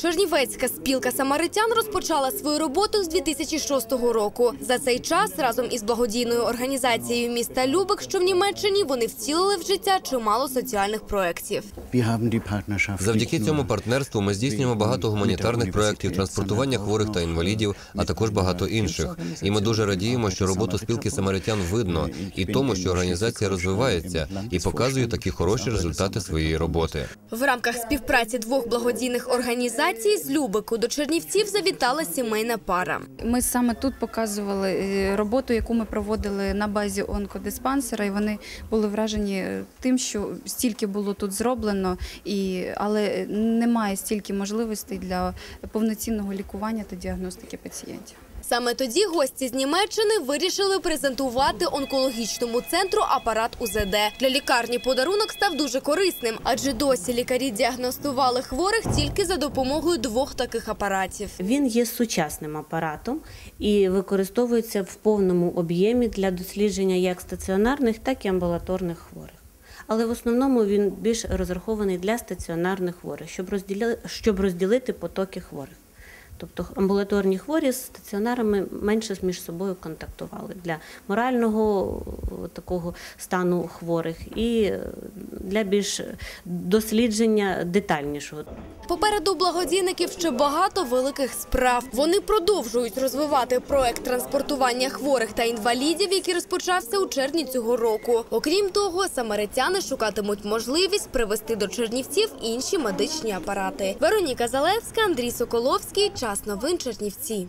Чернівецька спілка самаритян розпочала свою роботу з 2006 року. За цей час разом із благодійною організацією міста Любек, що в Німеччині, вони втілили в життя чимало соціальних проєктів. Завдяки цьому партнерству ми здійснюємо багато гуманітарних проєктів, транспортування хворих та інвалідів, а також багато інших. І ми дуже радіємо, що роботу спілки самаритян видно, і тому, що організація розвивається і показує такі хороші результати своєї роботи. В рамках співпраці двох благодійних організацій з Любику до Чернівців завітала сімейна пара. Ми саме тут показували е, роботу, яку ми проводили на базі онкодиспансера, і вони були вражені е, тим, що стільки було тут зроблено, і, але немає стільки можливостей для повноцінного лікування та діагностики пацієнтів. Саме тоді гості з Німеччини вирішили презентувати онкологічному центру апарат УЗД. Для лікарні подарунок став дуже корисним, адже досі лікарі діагностували хворих тільки за допомогою двох таких апаратів. Він є сучасним апаратом і використовується в повному об'ємі для дослідження як стаціонарних, так і амбулаторних хворих. Але в основному він більш розрахований для стаціонарних хворих, щоб розділити, розділити потоки хворих. Тобто амбулаторні хворі з стаціонарами менше між собою контактували для морального такого стану хворих і е, для більш дослідження детальнішого. Попереду благодійників ще багато великих справ. Вони продовжують розвивати проект транспортування хворих та інвалідів, який розпочався у червні цього року. Окрім того, самаритяни шукатимуть можливість привезти до Чернівців інші медичні апарати. Вероніка Залевська, Андрій Соколовський. Час новин Чернівці.